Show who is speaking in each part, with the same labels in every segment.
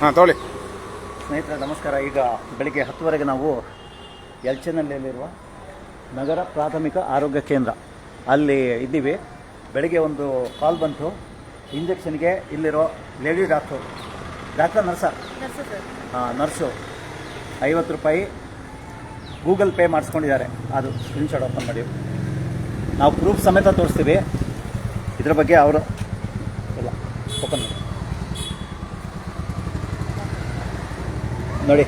Speaker 1: ಹಾಂ ತೊಗೊಳ್ಳಿ.
Speaker 2: ಸ್ನೇಹಿತರೆ ನಮಸ್ಕಾರ. ಈಗ ಬೆಳಿಗ್ಗೆ ಹತ್ತುವರೆಗೆ ನಾವು ಯಲ್ಚನಲ್ಲಿರುವ ನಗರ ಪ್ರಾಥಮಿಕ ಆರೋಗ್ಯ ಕೇಂದ್ರ ಅಲ್ಲಿ ಇದ್ದೀವಿ. ಬೆಳಿಗ್ಗೆ ಒಂದು ಕಾಲ್ ಬಂತು. ಇಂಜೆಕ್ಷನ್ಗೆ ಇಲ್ಲಿರೋ ಲೇಡಿ ಡಾಕ್ಟ್ರು. ಡಾಕ್ಟರ್ ನರ್ಸ? ಹಾಂ ನರ್ಸು. ಐವತ್ತು ರೂಪಾಯಿ ಗೂಗಲ್ ಪೇ ಮಾಡಿಸ್ಕೊಂಡಿದ್ದಾರೆ. ಅದು ಸ್ಕ್ರೀನ್ಶಾಟ್ ಓಪನ್ ಮಾಡಿ. ನಾವು ಪ್ರೂಫ್ ಸಮೇತ ತೋರಿಸ್ತೀವಿ. ಇದ್ರ ಬಗ್ಗೆ ಅವರು ಇಲ್ಲ ಓಪನ್ ಮಾಡಿ. ನೋಡಿ.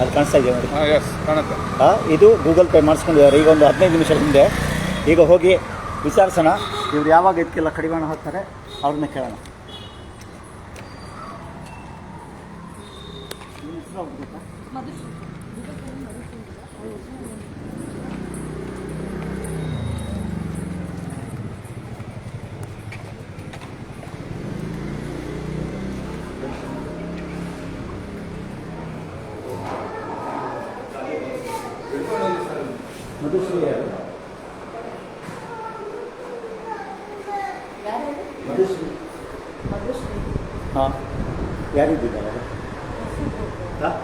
Speaker 2: ಅದು ಕಾಣಿಸ್ತಾ ಇದೆಯಾ ನೋಡಿ?
Speaker 1: ಹಾಂ ಎಸ್ ಕಾಣುತ್ತೆ.
Speaker 2: ಆ, ಇದು ಗೂಗಲ್ ಪೇ ಮಾಡಿಸ್ಕೊಂಡಿದ್ದಾರೆ ಈಗ ಒಂದು ಹದಿನೈದು ನಿಮಿಷ ಹಿಂದೆ. ಈಗ ಹೋಗಿ ವಿಚಾರಿಸೋಣ. ಇವ್ರು ಯಾವಾಗ ಇದಕ್ಕೆಲ್ಲ ಕಡಿವಾಣ ಹಾಕ್ತಾರೆ ಅವ್ರನ್ನ ಕೇಳೋಣ. ಗೊತ್ತಾ? ಮಧುಶ್ರೀ ಯಾರು? ಮಧುಶ್ರೀ ಹಾಂ ಯಾರಿದ್ದಾರೆ ಹಾಂ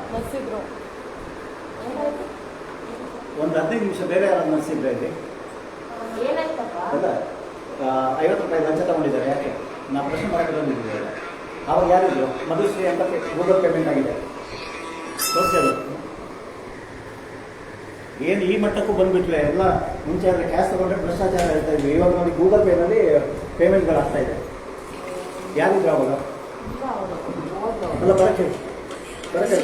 Speaker 2: ಒಂದು ಹದಿನೈದು ನಿಮಿಷ ಬೇರೆ ಯಾರು ನರ್ಸಿದ್ರೆ ಇಲ್ಲಿ ಅಲ್ಲ ಆ, ಐವತ್ತು ರೂಪಾಯಿ ಲಂಚ ತಗೊಂಡಿದ್ದಾರೆ ಯಾಕೆ ನಾವು ಪ್ರಶ್ನೆ ಮಾಡಕ್ಕೆ ಬಂದಿದ್ದೀವಿ ಅವಾಗ ಯಾರಿದ್ರು ಮಧುಶ್ರೀ ಅಂತ ಗೂಗಲ್ ಪೇಮೆಂಟ್ ಆಗಿದೆ ತೋರಿಸಿ ಅದು ಏನು ಈ ಮಟ್ಟಕ್ಕೂ ಬಂದ್ಬಿಟ್ರೆ ಎಲ್ಲ ಮುಂಚೆ ಆದರೆ ಕ್ಯಾಶ್ ತಗೊಂಡ್ರೆ ಭ್ರಷ್ಟಾಚಾರ ಹೇಳ್ತಾ ಇದ್ವಿ ಇವಾಗ ನೋಡಿ ಗೂಗಲ್ ಪೇನಲ್ಲಿ ಪೇಮೆಂಟ್ ಆಗ್ತಾ ಇದೆ. ಯಾರಿದ್ರು ಅವಾಗ ಅಲ್ಲ ಬರಕ್ಕೆ. ಬರಕ್ಕೆ.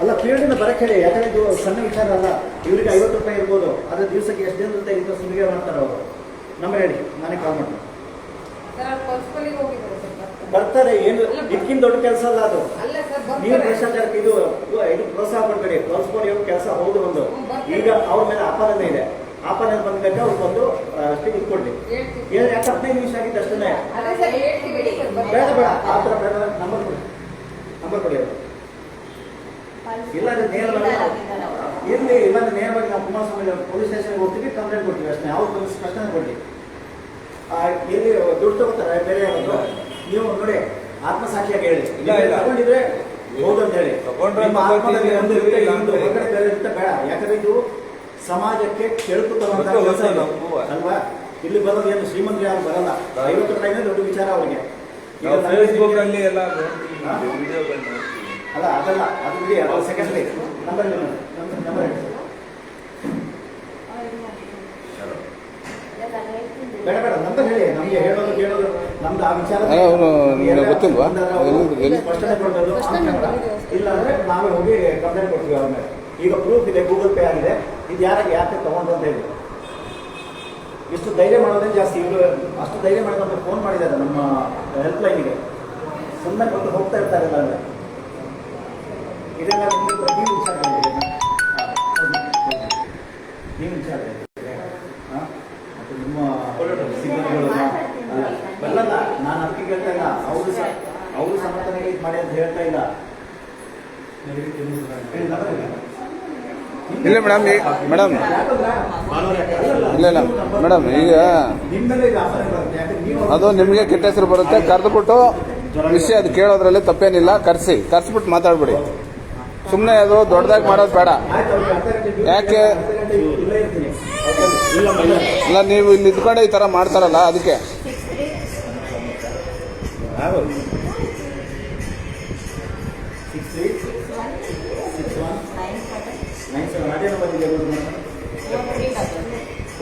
Speaker 2: ಅಲ್ಲ ಫೀಲ್ಡಿಂದ ಬರಕ್ಕೆ. ಹೇಳಿ ಯಾಕಂದ್ರೆ ಇದು ಸಣ್ಣ ವಿಚಾರ ಅಲ್ಲ. ಇವರಿಗೆ ಐವತ್ತು ರೂಪಾಯಿ ಇರ್ಬೋದು. ಆದರೆ ದಿವಸಕ್ಕೆ ಎಷ್ಟು ದಿನ ಇರುತ್ತೆ ಇಂಥ ಸುಲಿಗೆ ಮಾಡ್ತಾರೆ ಅವರು. ನಮ್ಮ ಹೇಳಿ. ನಾನೇ ಕಾಲ್ ಮಾಡ್ತೀನಿ. ಬರ್ತಾರೆ. ಏನು ಇದಕ್ಕಿಂತ ದೊಡ್ಡ ಕೆಲಸ ಅಲ್ಲ ಅದು. ನೀವು ಭ್ರಷ್ಟಾಚಾರಕ್ಕೆ ಇದು ಇದು ಪ್ರೋತ್ಸಾಹ ಕೊಡ್ಬೇಡಿ. ಕಲ್ಸ್ಕೊಂಡು ಕೆಲಸ ಹೌದು ಒಂದು. ಈಗ ಅವ್ರ ಮೇಲೆ ಆಪಾದನೆ ಇದೆ. ಆಪಾದನೆ ಬಂದಾಗ ಅವ್ರು ಬಂದು ಅಷ್ಟೇ ಕೊಡ್ಲಿ. ಏನ್ ಯಾಕೆ ಹದಿನೈದು ನಿಮಿಷ ಆಗಿತ್ತು ಅಷ್ಟೇ? ಬೇಡ. ಬೇಡ ಆ ಥರ ಬೇಡ. ನಂಬರ್ ಕೊಡಿ. ನಂಬರ್ ಕೊಡಿ ಅವರು. ಇಲ್ಲ ಅಂದ್ರೆ ನೇರವಾಗಿ ಇರ್ಲಿ ಇಲ್ಲಾಂದ್ರೆ ನೇರವಾಗಿ ನಾವು ಕುಮಾರಸ್ವಾಮಿ ಪೊಲೀಸ್ ಸ್ಟೇಷನ್ಗೆ ಹೋಗ್ತೀವಿ ಕಂಪ್ಲೇಂಟ್ ಕೊಡ್ತೀವಿ ಅಷ್ಟೇ. ಅವ್ರು ಬಂದು ಸ್ಪಷ್ಟನೆ ಕೊಡ್ಲಿ. ಆ, ಎಲ್ಲಿ ದುಡ್ಡು ತಗೋತಾರೆ ಬೇರೆ ಯಾರಾದ್ರು. ನೀವು ನೋಡಿ ಆತ್ಮಸಾಕ್ಷಿಯಾಗಿ ಹೇಳಿ.
Speaker 1: ಇಲ್ಲ, ಇಲ್ಲ.
Speaker 2: ತಗೊಂಡಿದ್ರೆ ಹೌದು ಅಂತ ಹೇಳಿ.
Speaker 1: ತಗೊಂಡ್ರೆ
Speaker 2: ನಿಮ್ಮ ಆತ್ಮದಲ್ಲಿ ಒಂದು ಇರುತ್ತೆ, ಇನ್ನೊಂದು ಹೊರಗಡೆ ಬೇರೆ ಇರುತ್ತೆ ಬೇಡ. ಯಾಕಂದ್ರೆ ಇದು ಸಮಾಜಕ್ಕೆ ಕೆಳಪು ತರುವಂತ ಕೆಲಸ ಇದು. ಅಲ್ವಾ? ಇಲ್ಲಿ ಬರೋದು ಏನು ಶ್ರೀಮಂತರು ಯಾರು ಬರಲ್ಲ. ಐವತ್ತು ರೂಪಾಯಿನೇ ದೊಡ್ಡ ವಿಚಾರ ಅವ್ರಿಗೆ.
Speaker 1: ಫೇಸ್ಬುಕ್ ಅಲ್ಲಿ ಎಲ್ಲ?
Speaker 2: ಅಲ್ಲ ಅದಲ್ಲ. ಅದು ಬಿಡಿ ಅದು ಸೆಕೆಂಡ್ಲಿ ನಂಬರ್ ನಂಬರ್ ನಂಬರ್ ಹೇಳಿ. ಬೇಡ ಬೇಡ. ನಂಬರ್ ಹೇಳಿ. ನಮಗೆ ಹೇಳೋದು ಕೇಳೋದು
Speaker 3: ಅವ್ನು ನಿಮ್ಗೆ ಗೊತ್ತಿಲ್ವಾ? ಎಲ್ಲಿ- ಎಲ್ಲಿ?
Speaker 2: ಸ್ಪಷ್ಟನೆ ಕೊಡೋದು ಇಲ್ಲ ಅಂದ್ರೆ ನಾವೇ ಹೋಗಿ ಕಂಪ್ಲೇಂಟ್ ಕೊಡ್ತೀವಿ ಅವ್ರ ಮೇಲೆ. ಈಗ ಪ್ರೂಫ್ ಇದೆ ಗೂಗಲ್ ಪೇ ಆಗಿದೆ. ಇದು ಯಾರಿಗೆ ಯಾಕೆ ತಗೊಂಡು ಅಂತ ಹೇಳಿ. ಇಷ್ಟು ಧೈರ್ಯ ಮಾಡೋದೇ ಜಾಸ್ತಿ. ಇವರು ಅಷ್ಟು ಧೈರ್ಯ ಮಾಡಿದ್ರೆ ಫೋನ್ ಮಾಡಿದ್ದಾರೆ ನಮ್ಮ ಹೆಲ್ಪ್ ಲೈನಿಗೆ ಸುಮ್ಮನೆ ಬಂದು ಹೋಗ್ತಾ ಇರ್ತಾರೆ ಇಲ್ಲ ಅಂದ್ರೆ ಇದೆಲ್ಲ ನಿಮಗೆ ನೀವು ವಿಚಾರ ನೀವು ವಿಚಾರ ಹಾಂ ಮತ್ತು ನಿಮ್ಮ ಸಿಬ್ಬಂದಿಗಳು ಅಲ್ಲ ಬಲ್ಲಲ್ಲ ನಾನು ಅದಕ್ಕೆ ಕೇಳ್ತಾ ಇಲ್ಲ ಅವರು ಸಹ ಅವರು ಸಮರ್ಥನೆಗೆ ಇದು ಮಾಡಿ ಇಲ್ಲ.
Speaker 3: ಇಲ್ಲ ಮೇಡಮ್ ಮೇಡಮ್. ಇಲ್ಲ ಇಲ್ಲ. ಮೇಡಮ್, ಈಗ ಅದು ನಿಮಗೆ ಕೆಟ್ಟ ಹೆಸರು ಬರುತ್ತೆ, ಕರೆದುಬಿಟ್ಟು ವಿಷಯ ಅದು ಕೇಳೋದ್ರಲ್ಲಿ ತಪ್ಪೇನಿಲ್ಲ, ಕರೆಸಿ. ಕರೆಸ್ಬಿಟ್ಟು ಮಾತಾಡ್ಬಿಡಿ. ಸುಮ್ಮನೆ ಅದು ದೊಡ್ಡದಾಗಿ ಮಾಡೋದು ಬೇಡ. ಯಾಕೆ?
Speaker 2: ಇಲ್ಲ,
Speaker 3: ನೀವು ಇಲ್ಲಿ ಇದ್ಕೊಂಡೆ ಈ ಥರ ಮಾಡ್ತಾರಲ್ಲ, ಅದಕ್ಕೆ.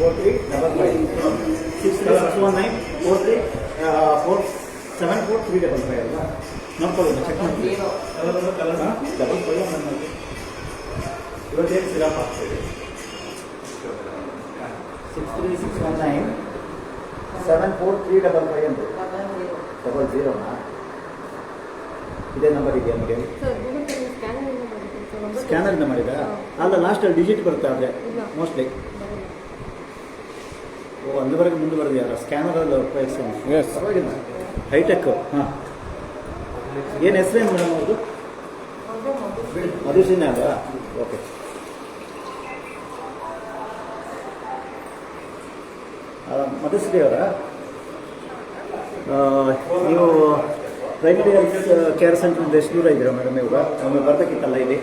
Speaker 2: Four three double five six three six one nine four three four seven four three double five ಅಲ್ವಾ ನೋಡ್ಕೊಳ್ಳಿ ಚೆಕ್ ಮಾಡಿ ಡಬಲ್ ಫೈವ್ ಇವತ್ತೇನು ಸಿರಪ್ ಆಗ್ತದೆ six three six one nine seven four three double five ಅಂತ double ಜೀರೋನಾ ಇದೇ number ಇದೆಯಾ ಸ್ಕ್ಯಾನರಿಂದ ಮಾಡಿದ ಅಲ್ಲ ಲಾಸ್ಟಲ್ಲಿ ಡಿಜಿಟ್ ಬರುತ್ತೆ ಆದರೆ ಮೋಸ್ಟ್ಲಿ ಓ ಅಲ್ಲಿವರೆಗೆ ಮುಂದುವರೆದಿಯಾರ ಸ್ಕ್ಯಾನರಲ್ಲಿ ಉಪಯೋಗಿಸೋಣ
Speaker 3: Yes.
Speaker 2: ಪರವಾಗಿಲ್ಲ. ಹೈಟೆಕ್ ಹಾಂ. ಏನು ಹೆಸರೇನು ಮೇಡಮ್ ಅವ್ರದ್ದು ಮಧುಸಿನ ಅಲ್ವಾ ಓಕೆ ಮಧುಶ್ರೀ ಅವರ? ನೀವು ಪ್ರೈಮರಿ ಹೆಲ್ತ್ ಕೇರ್ ಸೆಂಟರ್ ಎಷ್ಟು ದೂರ ಇದ್ದೀರಾ ಮೇಡಮ್ ಇವಾಗ? ಒಮ್ಮೆ ಬರಬೇಕಿತ್ತಲ್ಲ ಇಲ್ಲಿ?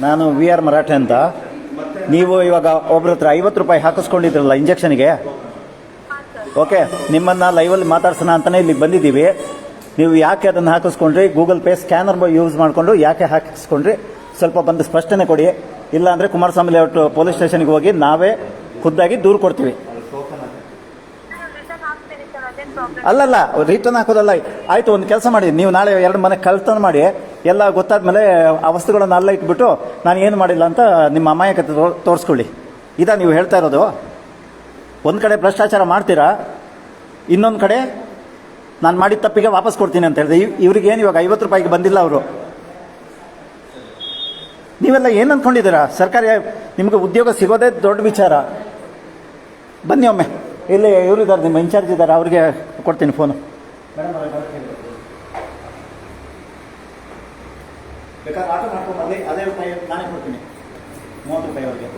Speaker 2: ನಾನು ವಿ ಆರ್ ಮರಾಠೆ ಅಂತ. ನೀವು ಇವಾಗ ಒಬ್ಬರ ಹತ್ರ ಐವತ್ತು ರೂಪಾಯಿ ಹಾಕಿಸ್ಕೊಂಡಿದ್ರಲ್ಲ ಇಂಜೆಕ್ಷನ್ಗೆ? ಓಕೆ, ನಿಮ್ಮನ್ನ ಲೈವಲ್ಲಿ ಮಾತಾಡ್ಸೋಣ ಅಂತಲೇ ಇಲ್ಲಿಗೆ ಬಂದಿದ್ದೀವಿ. ನೀವು ಯಾಕೆ ಅದನ್ನು ಹಾಕಿಸ್ಕೊಂಡ್ರಿ? ಗೂಗಲ್ ಪೇ ಸ್ಕ್ಯಾನರ್ ಯೂಸ್ ಮಾಡಿಕೊಂಡು ಯಾಕೆ ಹಾಕಿಸ್ಕೊಂಡ್ರಿ? ಸ್ವಲ್ಪ ಬಂದು ಸ್ಪಷ್ಟನೆ ಕೊಡಿ. ಇಲ್ಲ ಅಂದರೆ ಕುಮಾರಸ್ವಾಮಿ ಲೇಔಟ್ ಪೊಲೀಸ್ ಸ್ಟೇಷನ್ಗೆ ಹೋಗಿ ನಾವೇ ಖುದ್ದಾಗಿ ದೂರು ಕೊಡ್ತೀವಿ. ಅಲ್ಲಲ್ಲ ರಿಟರ್ನ್ ಹಾಕೋದಲ್ಲ. ಆಯ್ತು, ಒಂದು ಕೆಲಸ ಮಾಡಿ. ನೀವು ನಾಳೆ ಎರಡು ಮನೆ ಕಳ್ತನ ಮಾಡಿ. ಎಲ್ಲ ಗೊತ್ತಾದ್ಮೇಲೆ ಆ ವಸ್ತುಗಳನ್ನು ಅಲ್ಲ ಇಟ್ಬಿಟ್ಟು ನಾನು ಏನು ಮಾಡಿಲ್ಲ ಅಂತ ನಿಮ್ಮ ಅಮಾಯಕತೆ ತೋರಿಸ್ಕೊಳ್ಳಿ. ಇದಾ ನೀವು ಹೇಳ್ತಾ ಇರೋದು? ಒಂದು ಕಡೆ ಭ್ರಷ್ಟಾಚಾರ ಮಾಡ್ತೀರಾ? ಇನ್ನೊಂದು ಕಡೆ ನಾನು ಮಾಡಿದ ತಪ್ಪಿಗೆ ವಾಪಸ್ ಕೊಡ್ತೀನಿ ಅಂತ ಹೇಳಿದೆ. ಇವ್ರಿಗೆ ಏನು ಇವಾಗ ಐವತ್ತು ರೂಪಾಯಿಗೆ ಬಂದಿಲ್ಲ ಅವರು? ನೀವೆಲ್ಲ ಏನು ಅಂದ್ಕೊಂಡಿದ್ದೀರಾ ಸರ್ಕಾರಿ ನಿಮಗೆ ಉದ್ಯೋಗ ಸಿಗೋದೇ ದೊಡ್ಡ ವಿಚಾರ. ಬನ್ನಿ ಒಮ್ಮೆ. ಇಲ್ಲಿ ಇವರು ಇದ್ದಾರೆ ನಿಮ್ಮ ಇನ್ಚಾರ್ಜ್ ಇದ್ದಾರೆ, ಅವ್ರಿಗೆ ಕೊಡ್ತೀನಿ ಫೋನು. ಬೇಕಾದ್ರೆ ಆಟೋ ಮಾಡ್ಕೊಂಡು ಬರಲಿ ಅದೇ ರೂಪಾಯಿ ನಾನೇ ಕೊಡ್ತೀನಿ. ಮೂವತ್ತು ರೂಪಾಯಿ ಅವರಿಗೆ.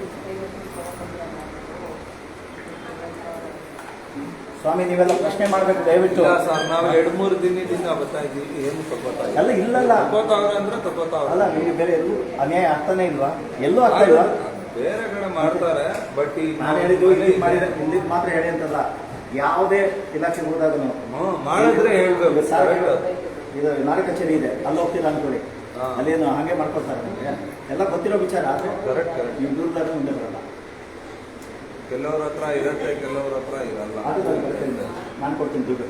Speaker 2: ಸ್ವಾಮಿ ನೀವೆಲ್ಲ ಪ್ರಶ್ನೆ ಮಾಡಬೇಕು ದಯವಿಟ್ಟು.
Speaker 1: ಸರ್ ನಾವು ಎರಡು ಮೂರು ದಿನದಿಂದ ಬರ್ತಾ ಇದ್ದೀವಿ ಏನು ತಗೋತಾ ಇಲ್ಲ
Speaker 2: ಅಲ್ಲ ಇಲ್ಲಲ್ಲ.
Speaker 1: ತಗೋತಾವ್ರೆ ಅಂದ್ರೆ ತಗೋತಾವ್ರೆ
Speaker 2: ಅಲ್ಲ ನೀವು ಬೇರೆ ಎಲ್ಲೂ ಅನ್ಯಾಯ ಆಗ್ತಾನೆ ಇಲ್ವಾ? ಎಲ್ಲೂ ಆಗ್ತಾ ಇಲ್ವಾ?
Speaker 1: ಬೇರೆ ಕಡೆ ಮಾಡ್ತಾರೆ ಬಟ್ ಈ
Speaker 2: ನಾನು ಹೇಳಿದ್ದು ಇಲ್ಲಿ ಮಾಡಿದ ಇಲ್ಲಿ ಮಾತ್ರ ಹೇಳಿ ಅಂತಲ್ಲ. ಯಾವುದೇ ಇಲಾಖೆ ಹೋದಾಗ
Speaker 1: ಹ್ಮ್, ಮಾಡಿದ್ರೆ ಹೇಳ್ಬೇಕು
Speaker 2: ಇದು ನಾಡ ಕಚೇರಿ ಇದೆ ಅಲ್ಲಿ ಹೋಗ್ತಿಲ್ಲ ಅನ್ಕೊಳ್ಳಿ. ಅಲ್ಲೇನು ಹಾಗೆ ಮಾಡ್ಕೊಳ್ತಾರೆ ನಿಮಗೆ. ಎಲ್ಲ ಗೊತ್ತಿರೋ ವಿಚಾರ ಆದರೆ
Speaker 1: ಕರೆಕ್ಟ್ ಕರೆಕ್ಟ್
Speaker 2: ನೀವು ದೂರದಾಗ ಮುಂದೆ ಬರಲ್ಲ.
Speaker 1: ಕೆಲವ್ರ ಹತ್ರ ಇರತ್ತೆ ಕೆಲವ್ರ ಹತ್ರ ಇರಲ್ಲ.
Speaker 2: ಬರ್ತೀನಿ ನಾನು ಕೊಡ್ತೀನಿ. ದುಡ್ಡು.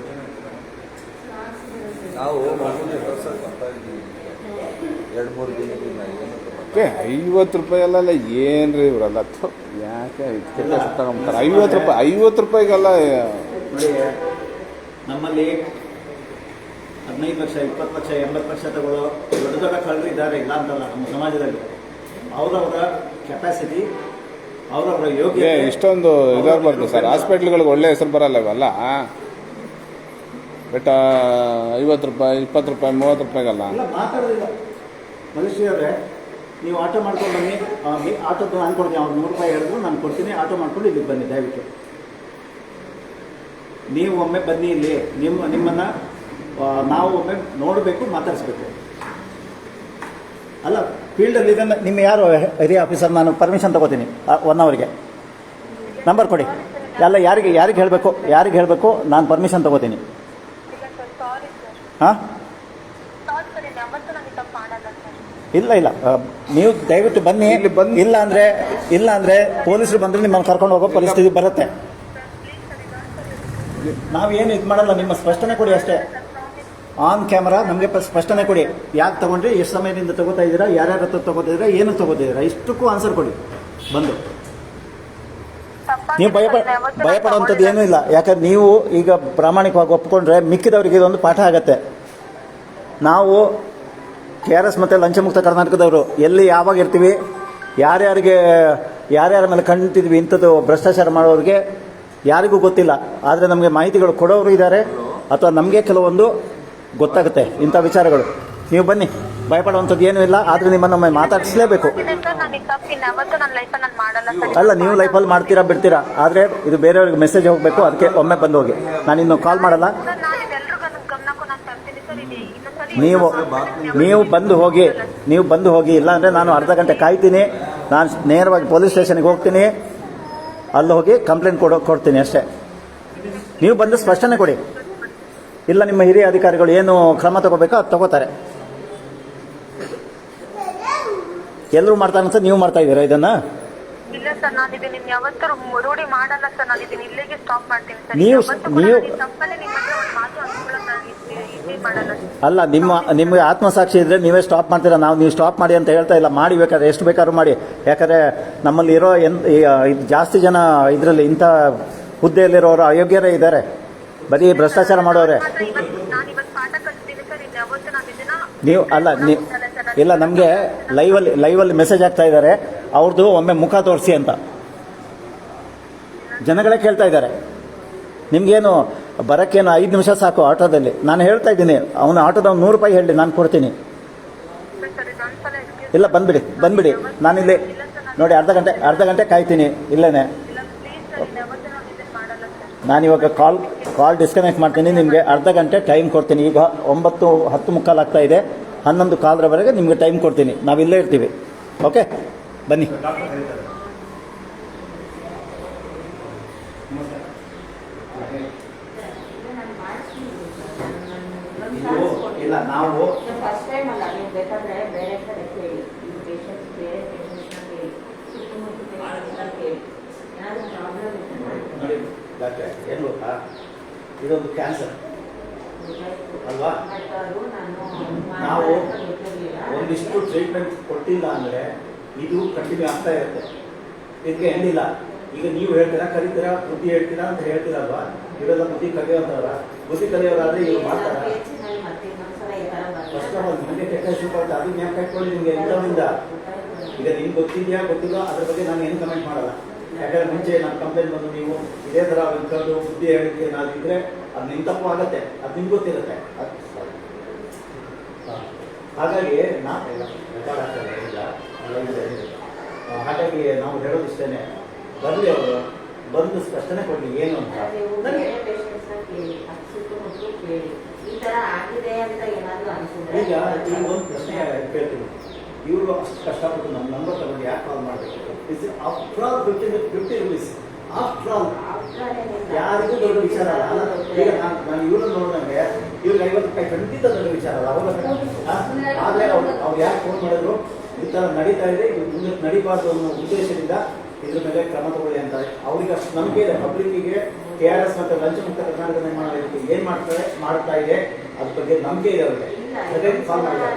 Speaker 1: ನಾವು ಮಾಮೂಲಿ ಕಳ್ಸಕ್ ಬರ್ತಾ ಇದ್ದೀವಿ. ಎರಡು ಮೂರು ದಿನದಿಂದ ಏನು
Speaker 3: ಐವತ್ತು ರೂಪಾಯಿ ಅಲ್ಲ ಏನ್ರಿ ಇವರಲ್ಲ? ಥು, ಯಾಕೆ ಐವತ್ತು ರೂಪಾಯಿ ಐವತ್ತು ರೂಪಾಯಿಗೆಲ್ಲ
Speaker 2: ನಮ್ಮಲ್ಲಿ ಹದಿನೈದು ಲಕ್ಷ ಇಪ್ಪತ್ತು ಲಕ್ಷ ಎಂಬತ್ತು ಲಕ್ಷ ತಗೊಳ್ಳೋ ದೊಡ್ಡ ದೊಡ್ಡ ಕಳ್ಳರು ಇದ್ದಾರೆ ಇಲ್ಲ ಅಂತಲ್ಲ ನಮ್ಮ ಸಮಾಜದಲ್ಲಿ. ಅವರವರ ಕೆಪಾಸಿಟಿ ಅವರವರ ಯೋಗ್ಯ
Speaker 3: ಇಷ್ಟೊಂದು ಇದಾಗಬಾರ್ದು ಸರ್. ಹಾಸ್ಪಿಟ್ಲ್ಗಳಿಗೆ ಒಳ್ಳೆ ಹೆಸರು ಬರಲ್ಲ ಇವೆಲ್ಲ ಬಟ್ ಐವತ್ತು ರೂಪಾಯಿ ಇಪ್ಪತ್ತು ರೂಪಾಯಿ ಮೂವತ್ತು ರೂಪಾಯಿಗಲ್ಲ?
Speaker 2: ಮಾತಾಡೋದಿಲ್ಲ. ಮನುಷ್ಯರೇ ನೀವು ಆಟೋ ಮಾಡ್ಕೊಂಡು ಬನ್ನಿ. ಆಟೋ ನಾನು ಕೊಡ್ತೀನಿ. ಅವ್ರು ನೂರು ರೂಪಾಯಿ ಹೇಳಿದ್ರು ನಾನು ಕೊಡ್ತೀನಿ. ಆಟೋ ಮಾಡ್ಕೊಂಡು ಇಲ್ಲಿಗೆ ಬನ್ನಿ ದಯವಿಟ್ಟು. ನೀವು ಒಮ್ಮೆ ಬನ್ನಿ ಇಲ್ಲಿ. ನಿಮ್ಮ ನಿಮ್ಮನ್ನ ನಾವು ಒಮ್ಮೆ ನೋಡಬೇಕು ಮಾತಾಡಿಸ್ಬೇಕು. ಅಲ್ಲ ಫೀಲ್ಡಲ್ಲಿ ಇದನ್ನು ನಿಮ್ಮ ಯಾರು ಹಿರಿಯ ಆಫೀಸರ್ ನಾನು ಪರ್ಮಿಷನ್ ತಗೋತೀನಿ ಒನ್ ಅವರ್ಗೆ ನಂಬರ್ ಕೊಡಿ. ಎಲ್ಲ ಯಾರಿಗೆ ಯಾರಿಗೆ ಹೇಳಬೇಕು ಯಾರಿಗೆ ಹೇಳಬೇಕು ನಾನು ಪರ್ಮಿಷನ್ ತಗೋತೀನಿ. ಹಾಂ? ಇಲ್ಲ ಇಲ್ಲ. ನೀವು ದಯವಿಟ್ಟು ಬನ್ನಿ.
Speaker 3: ಇಲ್ಲಿ ಬಂದು-
Speaker 2: ಇಲ್ಲ ಅಂದ್ರೆ ಇಲ್ಲ ಅಂದ್ರೆ ಪೊಲೀಸರು ಬಂದ್ರೆ ನಿಮ್ಮನ್ನು ಕರ್ಕೊಂಡು ಹೋಗೋ ಪರಿಸ್ಥಿತಿ ಬರುತ್ತೆ.
Speaker 4: ನಾವು ಏನು ಇದೊಂದು
Speaker 2: ನಾವೇನು ಇದು ಮಾಡಲ್ಲ ನಿಮ್ಮ ಸ್ಪಷ್ಟನೆ ಕೊಡಿ ಅಷ್ಟೇ. ಆನ್ ಕ್ಯಾಮರಾ ನಮಗೆ ಸ್ಪಷ್ಟನೆ ಕೊಡಿ. ಯಾಕೆ ತಗೊಂಡ್ರಿ? ಎಷ್ಟು ಸಮಯದಿಂದ ತಗೋತಾ ಇದ್ದೀರಾ? ಯಾರ್ಯಾರ ಹತ್ರ ತಗೋತಿದ್ದೀರಾ ಏನು ತಗೋತಿದ್ದೀರಾ ಇಷ್ಟಕ್ಕೂ ಆನ್ಸರ್ ಕೊಡಿ. ಬಂದು. ನೀವು ಭಯ ಭಯಪಡುವಂಥದ್ದು ಏನೂ ಇಲ್ಲ. ಯಾಕಂದ್ರೆ ನೀವು ಈಗ ಪ್ರಾಮಾಣಿಕವಾಗಿ ಒಪ್ಕೊಂಡ್ರೆ ಮಿಕ್ಕಿದವರಿಗೆ ಇದೊಂದು ಪಾಠ ಆಗತ್ತೆ. ನಾವು ಕೆ ಆರ್ ಎಸ್ ಮತ್ತು ಲಂಚಮುಕ್ತ ಕರ್ನಾಟಕದವರು. ಎಲ್ಲಿ ಯಾವಾಗ ಇರ್ತೀವಿ? ಯಾರ್ಯಾರಿಗೆ ಯಾರ್ಯಾರ ಮೇಲೆ ಕಂಡಿದ್ದೀವಿ ಇಂಥದ್ದು ಭ್ರಷ್ಟಾಚಾರ ಮಾಡೋರಿಗೆ ಯಾರಿಗೂ ಗೊತ್ತಿಲ್ಲ. ಆದರೆ ನಮಗೆ ಮಾಹಿತಿಗಳು ಕೊಡೋರು ಇದ್ದಾರೆ. ಅಥವಾ ನಮಗೆ ಕೆಲವೊಂದು ಗೊತ್ತಾಗುತ್ತೆ ಇಂಥ ವಿಚಾರಗಳು. ನೀವು ಬನ್ನಿ, ಭಯಪಡುವಂಥದ್ದು ಏನೂ ಇಲ್ಲ, ಆದರೆ ನಿಮ್ಮನ್ನು ಒಮ್ಮೆ ಮಾತಾಡಿಸಲೇಬೇಕು. ಅಲ್ಲ, ನೀವು ಲೈಫಲ್ಲಿ ಮಾಡ್ತೀರಾ, ಬಿಡ್ತೀರಾ? ಆದರೆ ಇದು ಬೇರೆಯವ್ರಿಗೆ ಮೆಸೇಜ್ ಹೋಗಬೇಕು, ಅದಕ್ಕೆ ಒಮ್ಮೆ ಬಂದು ಹೋಗಿ ನಾನು ಇನ್ನು ಕಾಲ್ ಮಾಡಲ್ಲ. ನೀವು ನೀವು ಬಂದು ಹೋಗಿ, ನೀವು ಬಂದು ಹೋಗಿ ಇಲ್ಲ ಅಂದರೆ ನಾನು ಅರ್ಧ ಗಂಟೆ ಕಾಯ್ತೀನಿ, ನಾನು ನೇರವಾಗಿ ಪೊಲೀಸ್ ಸ್ಟೇಷನ್ಗೆ ಹೋಗ್ತೀನಿ, ಅಲ್ಲಿ ಹೋಗಿ ಕಂಪ್ಲೇಂಟ್ ಕೊಡೋ ಕೊಡ್ತೀನಿ ಅಷ್ಟೇ. ನೀವು ಬಂದು ಸ್ಪಷ್ಟನೆ ಕೊಡಿ. ಇಲ್ಲ ನಿಮ್ಮ ಹಿರಿಯ ಅಧಿಕಾರಿಗಳು ಏನು ಕ್ರಮ ತಗೋಬೇಕೋ? ಅದು ತಗೋತಾರೆ. ಎಲ್ಲರೂ ಮಾಡ್ತಾರೆ ಅಂತ ನೀವು ಮಾಡ್ತಾ ಇದ್ದೀರಾ ಇದನ್ನ?
Speaker 4: ಇಲ್ಲ ಸರ್ ನಾನು ಇದನ್ನ ಇನ್ನು ಯಾವತ್ತೂ ರೂಢಿ ಮಾಡಲ್ಲ ಸರ್ ನಾನು ಇದನ್ನ ಇಲ್ಲಿಗೆ ಸ್ಟಾಪ್ ಮಾಡ್ತೀನಿ ಸರ್.
Speaker 2: ನೀವು- ನೀವು-
Speaker 4: ನಾನು ನಿಮ್ಮ ಹತ್ರ ಒಂದು ಮಾತು ಅನ್ಕೊಳ್ಳೋಕೆ ನಾನು ಇದು- ಇದು ಮಾಡಲ್ಲ
Speaker 2: ಅಲ್ಲ ನಿಮ್ಮ ನಿಮಗೆ ಆತ್ಮಸಾಕ್ಷಿ ಇದ್ರೆ ನೀವೇ ಸ್ಟಾಪ್ ಮಾಡ್ತೀರಾ? ನಾವು ನೀವು ಸ್ಟಾಪ್ ಮಾಡಿ ಅಂತ ಹೇಳ್ತಾ ಇಲ್ಲ. ಮಾಡಿ ಬೇಕಾದ್ರೆ ಎಷ್ಟು ಬೇಕಾದ್ರೂ ಮಾಡಿ. ಯಾಕಂದರೆ ನಮ್ಮಲ್ಲಿ ಇರೋ ಎನ್ ಜಾಸ್ತಿ ಜನ ಇದರಲ್ಲಿ ಇಂಥ ಹುದ್ದೆಯಲ್ಲಿರೋರು ಅಯೋಗ್ಯರೇ ಇದ್ದಾರೆ. ಬರೀ ಭ್ರಷ್ಟಾಚಾರ ಮಾಡೋರೆ. ನೀವು ಅಲ್ಲ ನೀವು ಇಲ್ಲ, ನಮಗೆ ಲೈವಲ್ಲಿ ಲೈವಲ್ಲಿ ಮೆಸೇಜ್ ಆಗ್ತಾ ಇದ್ದಾರೆ. ಅವ್ರದ್ದು ಒಮ್ಮೆ ಮುಖ ತೋರಿಸಿ ಅಂತ. ಜನಗಳೇ ಕೇಳ್ತಾ ಇದ್ದಾರೆ. ನಿಮಗೇನು ಬರೋಕ್ಕೇನು ಐದು ನಿಮಿಷ ಸಾಕು ಆಟೋದಲ್ಲಿ. ನಾನು ಹೇಳ್ತಾ ಇದ್ದೀನಿ, ಅವನು ಆಟೋದ ನೂರು ರೂಪಾಯಿ ಹೇಳಿ, ನಾನು ಕೊಡ್ತೀನಿ. ಇಲ್ಲ, ಬಂದ್ಬಿಡಿ ಬಂದ್ಬಿಡಿ. ನಾನಿಲ್ಲಿ ನೋಡಿ ಅರ್ಧ ಗಂಟೆ ಅರ್ಧ ಗಂಟೆ ಕಾಯ್ತೀನಿ
Speaker 4: ಇಲ್ಲ ಪ್ಲೀಸ್ ಸರ್ ಇನ್ನು ಯಾವತ್ತೂ ನಾನು ಇದನ್ನ ಮಾಡಲ್ಲ ಸರ್
Speaker 2: ನಾನಿವಾಗ ಕಾಲ್ ಕಾಲ್ ಡಿಸ್ಕನೆಕ್ಟ್ ಮಾಡ್ತೀನಿ. ನಿಮಗೆ ಅರ್ಧ ಗಂಟೆ ಟೈಮ್ ಕೊಡ್ತೀನಿ. ಈಗ ಒಂಬತ್ತು, ಹತ್ತು ಮುಕ್ಕಾಲು ಆಗ್ತಾ ಇದೆ. ಹನ್ನೊಂದು ಕಾಲರವರೆಗೆ ನಿಮಗೆ ಟೈಮ್ ಕೊಡ್ತೀನಿ. ನಾವಿಲ್ಲೇ ಇರ್ತೀವಿ. ಓಕೆ ಬನ್ನಿ. ನಾವು
Speaker 5: ಸುತ್ತಮುತ್ತ
Speaker 2: ಡಾಕ್ಟ್ರೆ ಏನು ಗೊತ್ತಾ ಇದೊಂದು ಕ್ಯಾನ್ಸರ್ ಅಲ್ವಾ? ನಾವು. ಒಂದಿಷ್ಟು ಟ್ರೀಟ್ಮೆಂಟ್ ಕೊಟ್ಟಿಲ್ಲ ಅಂದರೆ ಇದು ಕಂಟಿನ್ಯೂ ಆಗ್ತಾ ಇರುತ್ತೆ. ಇದಕ್ಕೆ ಎಂದಿಲ್ಲ ಈಗ ನೀವು ಹೇಳ್ತೀರಾ, ಕರಿತೀರಾ, ಬುದ್ಧಿ ಹೇಳ್ತೀರಾ ಅಂತ ಹೇಳ್ತೀರಲ್ವಾ? ಇವೆಲ್ಲ ಬುದ್ಧಿ ಕಲಿಯೋಂಥವ್ರ ಬುದ್ಧಿ ಕಲಿಯೋರಾದ್ರೆ ಇವ್ರು ಮಾಡ್ತಾರ. ಫಸ್ಟ್ ಆಫ್ ಆಲ್ ನಿಮಗೆ ಕೆಟ್ಟ ಶುರು ಅದನ್ನ ಯಾಕೆ ಕಟ್ಕೊಳ್ಳಿ ನಿಮಗೆ ಎಲ್ಲದಿಂದ ಈಗ ನಿಮ್ಗೆ ಗೊತ್ತಿದೆಯಾ ಗೊತ್ತಿಲ್ಲ ಅದ್ರ ಬಗ್ಗೆ ನಾನು ಏನು ಕಮೆಂಟ್ ಮಾಡಲ್ಲ. ಯಾಕಂದ್ರೆ ಮುಂಚೆ ನಮ್ಮ ಕಂಪ್ಲೇಂಟ್ ಬಂದು ನೀವು ಇದೇ ಥರ ಕರೆದು ಬುದ್ಧಿ ಹೇಳಿಕೆ ಏನಾದ್ರು ಇದ್ರೆ ಅದು ನಿಮ್ ತಪ್ಪು ಆಗತ್ತೆ ಅದು ನಿಮ್ಗೆ ಗೊತ್ತಿರುತ್ತೆ. ಅದ್- ಹಾ. ಹಾಗಾಗಿ ನಾ ಇಲ್ಲ, ರೆಕಾರ್ಡ್ ಆಗ್ತದೆ, ಹಾಗಾಗಿ ನಾವು ಹೇಳೋದಿಷ್ಟೇನೆ ಬರಲಿ ಅವರು ಬಂದು ಸ್ಪಷ್ಟನೆ ಕೊಡ್ಲಿ ಏನು ಅಂತ. ಈಗ ಈಗ ಒಂದು ಪ್ರಶ್ನೆ ಕೇಳ್ತೀನಿ. ಇವರು ಅಷ್ಟು ಕಷ್ಟಪಟ್ಟು ನಮ್ಮ ನಂಬರ್ ತಗೊಂಡು ಯಾಕೆ ಕಾಲ್ ಮಾಡಬೇಕು? Is after all fifty fifty rupees after all ಯಾರಿಗೂ ದೊಡ್ಡ ವಿಚಾರ ಅಲ್ಲ. ಈಗ ನಾನು ನಾನು ಇವ್ರನ್ನ ನೋಡಿದಂಗೆ ಇವ್ರಿಗೆ ಐವತ್ತು ರೂಪಾಯಿ ಖಂಡಿತ ದೊಡ್ಡ ವಿಚಾರ ಅಲ್ಲ. ಅವ್ರ ಆದರೆ ಅವ್ರು ಅವ್ರು ಯಾಕೆ ಫೋನ್ ಮಾಡಿದ್ರು? ಈ ಥರ ನಡೀತಾ ಇದೆ. ಇದು ಮುಂದೆ ನಡೀಬಾರ್ದು ಅನ್ನೋ ಉದ್ದೇಶದಿಂದ ಇದ್ರ ಮೇಲೆ ಕ್ರಮ ತಗೊಳ್ಳಿ ಅಂತಾರೆ. ಅವ್ರಿಗೆ ಅಷ್ಟು ನಂಬಿಕೆ ಇದೆ. ಪಬ್ಲಿಕ್ಕಿಗೆ ಕೆ ಆರ್ ಎಸ್ ಮತ್ತು ಲಂಚ ಮುಕ್ತ ಕರ್ನಾಟಕ ನಿರ್ಮಾಣ ಏನು ಮಾಡ್ತಾರೆ ಮಾಡ್ತಾ ಇದೆ ಅದ್ರ ಬಗ್ಗೆ ನಂಬಿಕೆ ಇದೆ ಅವ್ರಿಗೆ. ಹಾಗಾಗಿ ಕಾಲ್ ಮಾಡಿದ್ದಾರೆ.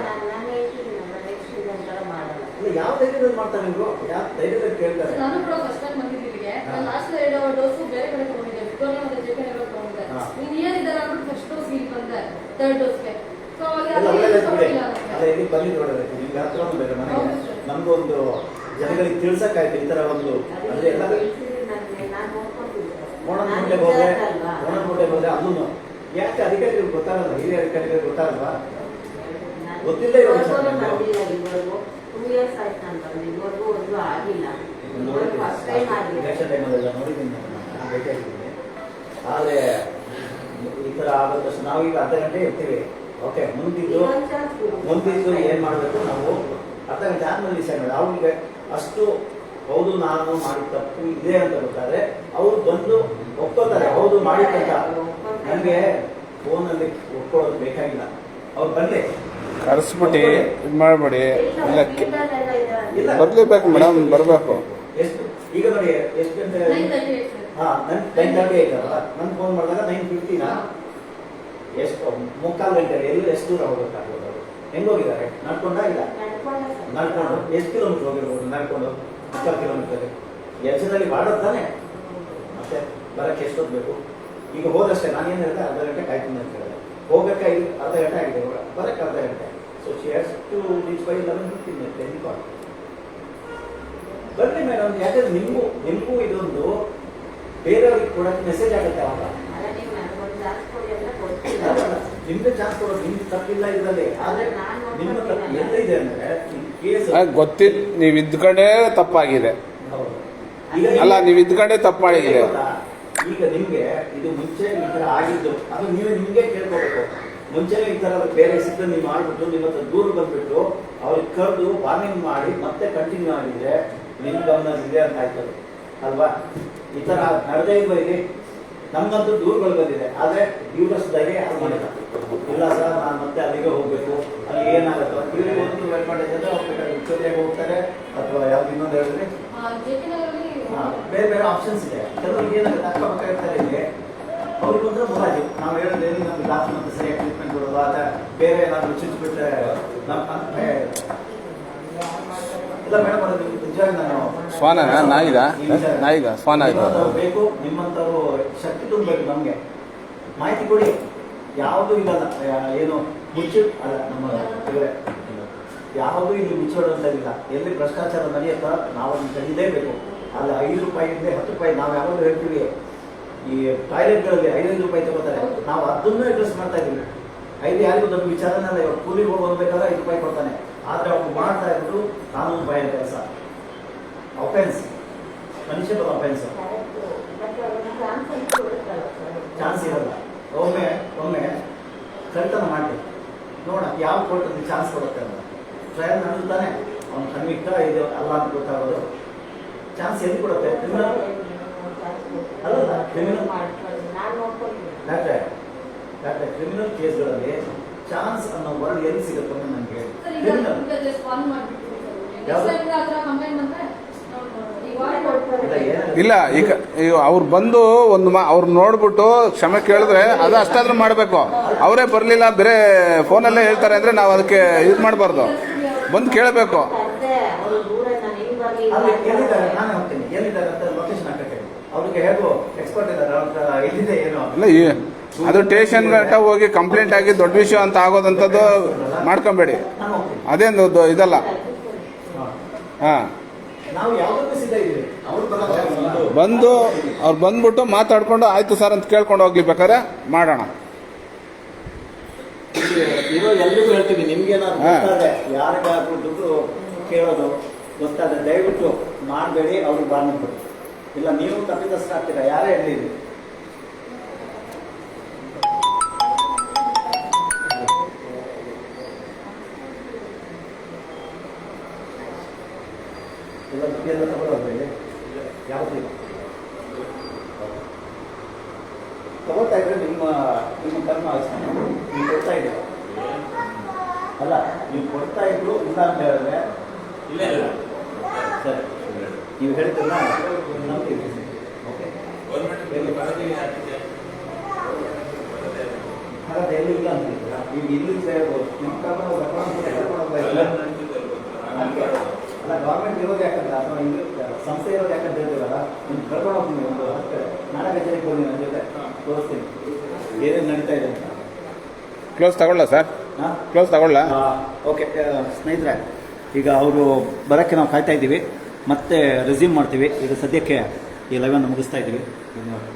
Speaker 2: ಯಾವ ಧೈರ್ಯದಲ್ಲಿ ಮಾಡ್ತಾರೆ ನೀವು ಯಾವ ಧೈರ್ಯದಲ್ಲಿ ಕೇಳ್ತಾರೆ?
Speaker 6: ನಾನು ಕೂಡ ಫಸ್ಟ್ ಟೈಮ್ ಬಂದಿದ್ದು ಇಲ್ಲಿಗೆ. ನಾನು ಲಾಸ್ಟ್ ಎರಡು ಡೋಸು ಬೇರೆ ಕಡೆ ತಗೊಂಡಿದ್ದೆ. ವಿಕ್ಟೋರಿಯಾ ಮತ್ತೆ ಜೆ ಕೆ ತಗೊಂಡಿದ್ದೆ.
Speaker 2: ಹಾ.
Speaker 6: ನೀನ್ ಏನಿದ್ದಾರೆ ಅಂದ್ಬಿಟ್ಟು ಫಸ್ಟ್ ಡೋಸ್ ಇಲ್ಲಿ ಬಂದೆ. ಥರ್ಡ್ ಡೋಸ್ಗೆ ಸೊ ಅವಾಗ.
Speaker 2: ಅಲ್ಲ ಇಲ್ಲಿ ಬಂದು ನೋಡಬೇಕು ನಿಮ್ಗೆ ಹತ್ರನೂ ಬೇಕು ಮನೆಗೆ.
Speaker 6: ಹೌದು
Speaker 2: ನಮ್ದು ಒಂದು ಜನಗಳಿಗೆ ತಿಳ್ಸಕ್ಕಾಯ್ತು ಈ ತರ ಒಂದು ಅಂದ್ರೆ ಎಲ್ಲ ಓಣನ್ಗುಂಟೆಗೆ ಹೋದ್ರೆ ಓಣನ್ಗುಂಟೆಗೆ ಹೋದ್ರೆ ಅದನ್ನು ಯಾಕೆ ಅಧಿಕಾರಿಗಳು ಗೊತ್ತಾಗಲ್ಲ? ಹಿರಿಯ ಅಧಿಕಾರಿಗಳು ಗೊತ್ತಾಗಲ್ವಾ? ಗೊತ್ತಿಲ್ಲ ಇವಾಗ.
Speaker 5: ಟೂ ಇಯರ್ಸ್ ಆಯ್ತು ನಾನು ಬಂದು ಇದುವರೆಗೂ ಒಂದು ಆಗಿಲ್ಲ. ಫಸ್ಟ್ ಟೈಮ್ ಆಗಿದೆ
Speaker 2: ಎಲೆಕ್ಷನ್ ಟೈಮಲ್ಲೆಲ್ಲ ನೋಡಿದ್ದೀನಿ ನಾನು, ನಾನು ಭೇಟಿಯಾಗಿದ್ದೀನಿ ಆದರೆ ಈ ಥರ ಆಗೋ ತಕ್ಷಣ ನಾವೀಗ ಅರ್ಧ ಗಂಟೆ ಇರ್ತೀವಿ. ಓಕೆ ಮುಂದಿದ್ದು. ಮುಂದಿದ್ದು ಏನು ಮಾಡಬೇಕು ನಾವು? ಅರ್ಧ ಗಂಟೆ ಆದ್ಮೇಲೆ ಡಿಸೈಡ್ ಮಾಡಿ. ಅವ್ರಿಗೆ ಅಷ್ಟು ಹೌದು ನಾನು ಮಾಡಿದ ತಪ್ಪು ಇದೆ ಅಂತ ಗೊತ್ತಾದ್ರೆ ಅವ್ರು ಬಂದು ಒಪ್ಕೋತಾರೆ ಹೌದು ಮಾಡಿದ್ದಂತ. ನನಗೆ ಫೋನಲ್ಲಿ ಒಪ್ಕೊಳ್ಳೋದು ಬೇಕಾಗಿಲ್ಲ. ಅವ್ರು ಬರಲಿ
Speaker 3: ಕರೆಸ್ಬಿಟ್ಟು ಇದು ಮಾಡಬೇಡಿ. ಇಲ್ಲ. ಬರ್ಲೇಬೇಕು ಮೇಡಮ್ ಬರಬೇಕು.
Speaker 2: ಎಷ್ಟು ಈಗ ನೋಡಿ ಎಷ್ಟು ಗಂಟೆ. ಹಾ ನನ್ ನೈನ್ ತರ್ಟಿ ಆಯ್ತಲ್ಲ ನನ್ ಫೋನ್ ಮಾಡಿದಾಗ ನೈನ್ ಫಿಫ್ಟಿನ ಎಷ್ಟು ಮುಕ್ಕಾಲು ಗಂಟೆ ಎಲ್ಲಿ ಎಷ್ಟು ದೂರ ಹೋಗ್ಬೇಕಾಗ್ಬೋದು ಅವರು? ಹೆಂಗ್ ಹೋಗಿದ್ದಾರೆ? ನಡ್ಕೊಂಡ ಇಲ್ಲ?
Speaker 5: ನಡ್ಕೊಂಡೆ
Speaker 2: ಎಷ್ಟು ಕಿಲೋಮೀಟರ್ ಹೋಗಿರ್ಬೋದು ನಡ್ಕೊಂಡು? ಮುಕ್ಕಾಲು ಕಿಲೋಮೀಟರ್ ಎಚ್ಚರಲ್ಲಿ ಮಾಡೋದು ತಾನೆ? ಮತ್ತೆ ಬರಕ್ಕೆ ಎಷ್ಟೊತ್ತು ಬೇಕು ಈಗ ಹೋದಷ್ಟೇ ನಾನೇನು ಹೇಳಿದೆ? ಅರ್ಧ ಗಂಟೆ ಕಾಯ್ತೀನಿ ಅಂತ ಹೇಳಿದೆ. ಹೋಗಕ್ಕೆ ಐದು ಅರ್ಧ ಗಂಟೆ ಆಗಿದೆ. ಇವಾಗ ಬರಕ್ಕೆ ಅರ್ಧ ಗಂಟೆ. So she has to reach by eleven fifteen minute call ಬನ್ನಿ ಮೇಡಮ್ ಯಾಕಂದ್ರೆ ನಿಮಗೂ ನಿಮಗೂ ಇದೊಂದು ಬೇರೆಯವ್ರಿಗೆ ಕೊಡಕ್ಕೆ ಮೆಸೇಜ್ ಆಗುತ್ತೆ ಅವಾಗ.
Speaker 5: ಅಲ್ಲ ನೀವು ನನ್ಗೊಂದು ಚಾನ್ಸ್ ಅಂದ್ರೆ
Speaker 2: ಕೊಡೋದು ನಿಮ್ದು ತಪ್ಪಿಲ್ಲ ಇದರಲ್ಲಿ. ಆದ್ರೆ ನಿಮ್ಮ ತಪ್ಪು ಎಲ್ಲಿದೆ ಅಂದ್ರೆ ಈ ಕೇಸ್
Speaker 3: ಗೊತ್ತಿದ್ ನೀವು ಇದ್ಕೊಂಡೇ ತಪ್ಪಾಗಿದೆ. ಅಲ್ಲ ನೀವು ಇದ್ಕೊಂಡೇ ತಪ್ಪು ಮಾಡಿಗಿದೆ
Speaker 2: ಈಗ ನಿಮ್ಗೆ ಇದು ಮುಂಚೆ ಈ ತರ ಆಗಿದ್ದು ಅದು ನೀವೇ ನಿಮ್ಗೆ ಕೇಳ್ಕೋಬೇಕು. ಮುಂಚೆನೆ ಈ ತರ ಬೇರೆ ಸಿಬ್ಬಂದಿ ಮಾಡಿಬಿಟ್ಟು ನಿಮ್ಮ ಹತ್ರ ದೂರ ಬಂದ್ಬಿಟ್ಟು ಅವ್ರಿಗೆ ಕರೆದು ವಾರ್ನಿಂಗ್ ಮಾಡಿ ಮತ್ತೆ ಕಂಟಿನ್ಯೂ ಆಗಿದ್ರೆ ನಿಮ್ ಗಮನ ಇದೆ ಅಂತ ಆಯ್ತದೆ ಅಲ್ವಾ? ಈ ತರ ನಡೆದೇ ಬೈರಿ ಇಲ್ಲಿ? ನಮ್ಗಂತೂ ದೂರಗಳು ಬಂದಿದೆ. ಆದ್ರೆ ಇವ್ರಷ್ಟು ಅದು ಯಾರು ಮಾಡಿಲ್ಲ. ಇಲ್ಲ ಸರ್ ನಾನು ಮತ್ತೆ ಅಲ್ಲಿಗೆ ಹೋಗ್ಬೇಕು. ಅಲ್ಲಿ ಏನಾಗುತ್ತೆ? ಇವ್ರಿಗೆ ಒಂದು ವೇಟ್ ಮಾಡಿದ್ರೆ ವಿಕ್ಟೋರಿಯಾಗೆ ಹೋಗ್ತಾರೆ. ಅಥವಾ ಯಾವ್ದು ಇನ್ನೊಂದು ಹೇಳಿದ್ರೆ? ಬೇರೆ ಬೇರೆ ಆಪ್ಷನ್ಸ್ ಇದೆ. ಕೆಲವರಿಗೆ ಏನಾಗುತ್ತೆ? ಅಕ್ಕಪಕ್ಕ ಇರ್ತಾರೆ ಇಲ್ಲಿ. ಅವ್ರಿಗೆ ಬಂದ್ರೆ ಮುಲಾಜಿ ನಾವು ಹೇಳಿದ್ರೆ ನಮ್ಗೆ ಡಾಕ್ಟರ್ ಮತ್ತೆ ಸರಿಯಾಗಿ ಟ್ರೀಟ್ಮೆಂಟ್ ಕೊಡೋದು ಆತ ಬೇರೆ ಏನಾದ್ರು ಚುಚ್ಚಿಬಿಟ್ರೆ ನಮ್ಮ ಇಲ್ಲ ಮೇಡಮ್ ಅದು ನಿಜವಾಗಿ ನಾನು
Speaker 3: ಶ್ವಾನನಾ? ನಾಯಿಗಾ? ಶ್ವಾನ ಇದು.
Speaker 2: ಬೇಕು ನಿಮ್ಮಂಥವ್ರು ಶಕ್ತಿ ತುಂಬಬೇಕು ನಮಗೆ. ಮಾಹಿತಿ ಕೊಡಿ. ಯಾವುದು ಇಲ್ಲ ಏನು ಮುಚ್ಚಿ ಅಲ್ಲ ನಮ್ಮ ಇವರೇ ಯಾವುದು ಇಲ್ಲಿ ಮುಚ್ಚೋದಂತಿಲ್ಲ ಎಲ್ಲಿ ಭ್ರಷ್ಟಾಚಾರ ನಡೆಯುತ್ತಾ ನಾವು ಅದನ್ನ ತೆಗಿಲೇಬೇಕು. ಅಲ್ಲಿ ಐದು ರೂಪಾಯಿಯಿಂದ ಹತ್ತು ರೂಪಾಯಿ ನಾವು ಯಾವಾಗಲೂ ಹೇಳ್ತೀವಿ. ಈ ಟಾಯ್ಲೆಟ್ಗಳಲ್ಲಿ ಐದೈದು ರೂಪಾಯಿ ತಗೋತಾರೆ. ನಾವು ಅದನ್ನು ಅಡ್ರೆಸ್ ಮಾಡ್ತಾ ಇದೀವಿ ಐದು ಯಾರಿಗೂ ದೊಡ್ಡ ವಿಚಾರನೇ ಅಲ್ಲ. ಇವಾಗ ಕೂಲಿಗೆ ಹೋಗಿ ಹೋಗ್ಬೇಕಾದ್ರೆ ಐದು ರೂಪಾಯಿ ಕೊಡ್ತಾನೆ. ಆದ್ರೆ ಅವ್ರು ಮಾಡ್ತಾ ಇರೋದು ಕಾನೂನು ಬಾಹಿರ ಕೆಲಸ. ಅಫೆನ್ಸ್ ಮನುಷ್ಯ ಅಫೆನ್ಸ್
Speaker 5: ಚಾನ್ಸ್
Speaker 2: ಇರಲ್ಲ. ಒಮ್ಮೆ ಒಮ್ಮೆ ಕಳ್ತನ ಮಾಡಿ ನೋಡ ಯಾವ ಕೋರ್ಟಲ್ಲಿ ಚಾನ್ಸ್ ಕೊಡುತ್ತೆ ಅಂತ. ಟ್ರಯಲ್ ನಡೆಸ್ತಾನೆ ಅವ್ನು ಕನ್ವಿಕ್ಟ ಇದು ಅಲ್ಲ ಅಂತ ಗೊತ್ತಾಗೋದು. ಚಾನ್ಸ್ ಎಲ್ಲಿ ಕೊಡುತ್ತೆ? ಕ್ರಿಮಿನಲ್ ಅಲ್ಲಲ್ಲ ಕ್ರಿಮಿನಲ್ ಡಾಕ್ಟ್ರೆ ಡಾಕ್ಟ್ರೆ ಕ್ರಿಮಿನಲ್ ಕೇಸ್ಗಳಲ್ಲಿ ಚಾನ್ಸ್ ಅನ್ನೋ ವರ್ಡ್ ಎಲ್ಲಿ ಸಿಗುತ್ತೆ ಅಂತ ನನಗೆ ಕ್ರಿಮಿನಲ್ ಇಲ್ಲ
Speaker 3: ಇಲ್ಲ ಈಗ ಈಗ ಅವ್ರು ಬಂದು ಒಂದು ಮಾ ಅವ್ರು ನೋಡ್ಬಿಟ್ಟು ಕ್ಷಮೆ ಕೇಳಿದ್ರೆ ಅದು ಅಷ್ಟಾದ್ರೂ ಮಾಡಬೇಕು. ಅವರೇ ಬರಲಿಲ್ಲ ಬೇರೆ ಫೋನಲ್ಲೇ ಹೇಳ್ತಾರೆ ಅಂದ್ರೆ ನಾವು ಅದಕ್ಕೆ ಇದು ಮಾಡಬಾರ್ದು. ಬಂದು ಕೇಳಬೇಕು.
Speaker 5: ಅದೇ.
Speaker 2: ಅವ್ರಿಗೆ ಹೇಗೋ ಎಕ್ಸ್ಪರ್ಟ್ ಇದ್ದಾರೆ ಏನೋ.
Speaker 3: ಇಲ್ಲ ಸ್ಟೇಷನ್ ಗಂಟ ಹೋಗಿ ಕಂಪ್ಲೇಂಟ್ ಆಗಿ ದೊಡ್ಡ ವಿಷಯ ಅಂತ ಆಗೋದಂಥದ್ದು ಮಾಡ್ಕೊಬೇಡಿ. ಅದೇನು ಇದಲ್ಲ.
Speaker 2: ಹಾ.
Speaker 3: ಬಂದು ಅವ್ರು ಬಂದ್ಬಿಟ್ಟು ಮಾತಾಡ್ಕೊಂಡು ಆಯ್ತು ಸರ್ ಅಂತ ಕೇಳ್ಕೊಂಡು ಹೋಗ್ಲಿ ಬೇಕಾದ್ರೆ ಮಾಡೋಣ.
Speaker 2: ಇರೋ ಎಲ್ರಿಗೂ ಹೇಳ್ತೀವಿ ನಿಮ್ಗೆ ಏನಾದ್ರು ಗೊತ್ತಾದ್ರೆ ಯಾರಿಗಾದ್ರೂ ಕೇಳೋದು ಗೊತ್ತಾದ್ರೆ ದಯವಿಟ್ಟು ಮಾಡಬೇಡಿ ಅವ್ರಿಗೆ ಬಾರ್ನಿಂಗ್ ಇಲ್ಲ ನೀವು ತಪ್ಪಿತಸ್ಥರಾಗ್ತೀರಾ? ಯಾರೇ ಇರಲಿ. ಈಗ ಇಲ್ಲಿ ಸೇರ್ಬೋದು. ನಿಮ್ಮ ಕರ್ಕೊಂಡು ಅದಕ್ಕೆ ಅಲ್ಲ ಗೌರ್ಮೆಂಟ್ ಇರೋದು ಯಾಕಂದ್ರೆ ಅಥವಾ ಇಲ್ಲಿ ಸಂಸ್ಥೆ ಇರೋದು ಯಾಕಂತ ಹೇಳ್ತೀವಲ್ಲ ನಿಮ್ಗೆ ಕರ್ಕೊಂಡು ಹೋಗ್ತೀನಿ ಒಂದು ಹತ್ತು ನಾಳೆ ಕಚೇರಿಗೆ ಹೋಗಿ ನನ್ನ ಜೊತೆ ತೋರಿಸ್ತೀನಿ. ಏನೇನು ನಡೀತಾ ಇದೆ ಅಂತ?
Speaker 3: ಕ್ಲೋಸ್ ತಗೊಳ್ಳ ಸರ್
Speaker 2: ಹಾಂ?
Speaker 3: ಕ್ಲೋಸ್ ತಗೊಳ್ಳ?
Speaker 2: ಓಕೆ ಸ್ನೇಹಿತರೆ ಈಗ ಅವರು ಬರೋಕ್ಕೆ ನಾವು ಕಾಯ್ತಾ ಇದ್ದೀವಿ. ಮತ್ತೆ ರೆಸ್ಯೂಮ್ ಮಾಡ್ತೀವಿ. ಈಗ ಸದ್ಯಕ್ಕೆ ಈ ಲೈವನ್ನು ಮುಗಿಸ್ತಾ ಇದ್ದೀವಿ. ಧನ್ಯವಾದ.